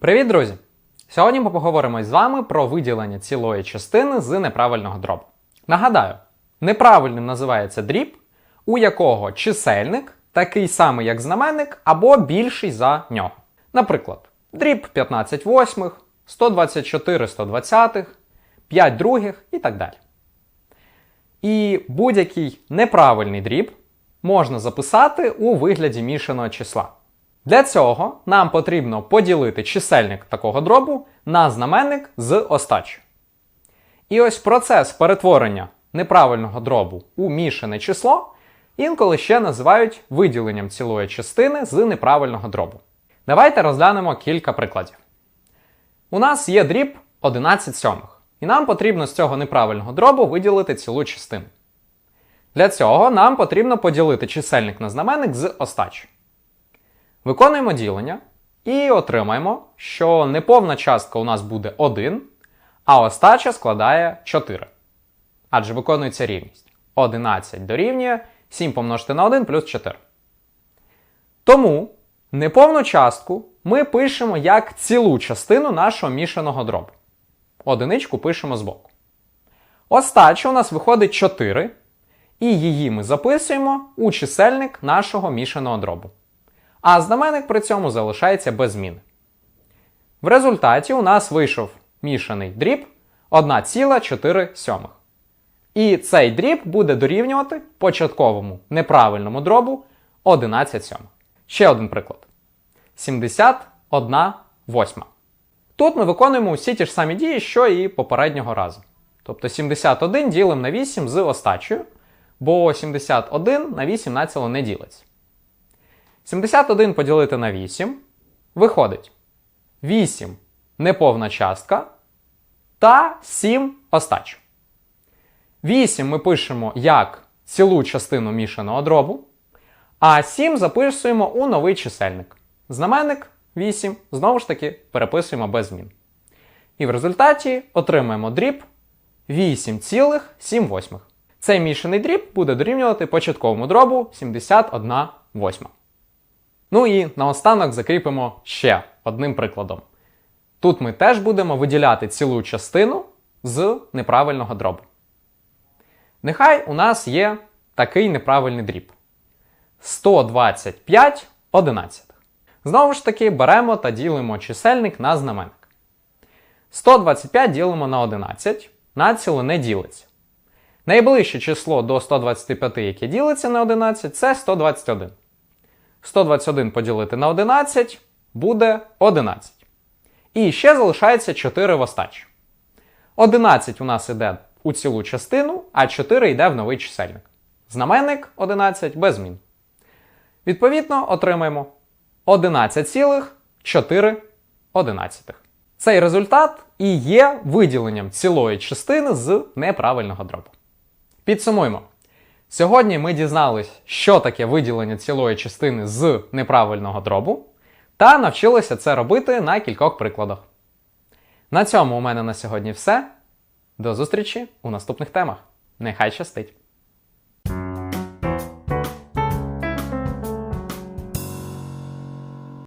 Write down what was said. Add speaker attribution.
Speaker 1: Привіт, друзі! Сьогодні ми поговоримо з вами про виділення цілої частини з неправильного дробу. Нагадаю, неправильним називається дріб, у якого чисельник такий самий, як знаменник, або більший за нього. Наприклад, дріб 15 восьмих, 124 120, 5 других і так далі. І будь-який неправильний дріб можна записати у вигляді мішаного числа. Для цього нам потрібно поділити чисельник такого дробу на знаменник з остачею. І ось процес перетворення неправильного дробу у мішане число інколи ще називають виділенням цілої частини з неправильного дробу. Давайте розглянемо кілька прикладів. У нас є дріб 11 сьомих, і нам потрібно з цього неправильного дробу виділити цілу частину. Для цього нам потрібно поділити чисельник на знаменник з остачею. Виконуємо ділення і отримаємо, що неповна частка у нас буде 1, а остача складає 4. Адже виконується рівність. 11 дорівнює 7 помножити на 1 плюс 4. Тому неповну частку ми пишемо як цілу частину нашого мішаного дробу. Одиничку пишемо збоку. Остача у нас виходить 4, і її ми записуємо у чисельник нашого мішаного дробу а знаменник при цьому залишається без зміни. В результаті у нас вийшов мішаний дріб 1,4. І цей дріб буде дорівнювати початковому неправильному дробу 11 сьомих. Ще один приклад. 71 восьма. Тут ми виконуємо усі ті ж самі дії, що і попереднього разу. Тобто 71 ділимо на 8 з остачею, бо 71 на 8 націло не ділиться. 71 поділити на 8 виходить 8 неповна частка та 7 остач. 8 ми пишемо як цілу частину мішаного дробу, а 7 записуємо у новий чисельник. Знаменник 8 знову ж таки переписуємо без змін. І в результаті отримаємо дріб 8,7. Цей мішаний дріб буде дорівнювати початковому дробу 71 восьма. Ну і наостанок закріпимо ще одним прикладом. Тут ми теж будемо виділяти цілу частину з неправильного дробу. Нехай у нас є такий неправильний дріб. 125 11. Знову ж таки, беремо та ділимо чисельник на знаменник. 125 ділимо на 11, націло не ділиться. Найближче число до 125, яке ділиться на 11, це 121. 121 поділити на 11 буде 11. І ще залишається 4 в остачі. 11 у нас йде у цілу частину, а 4 йде в новий чисельник. Знаменник 11 без змін. Відповідно, отримаємо 11,4. Цей результат і є виділенням цілої частини з неправильного дробу. Підсумуємо. Сьогодні ми дізнались, що таке виділення цілої частини з неправильного дробу, та навчилися це робити на кількох прикладах. На цьому у мене на сьогодні все. До зустрічі у наступних темах. Нехай щастить!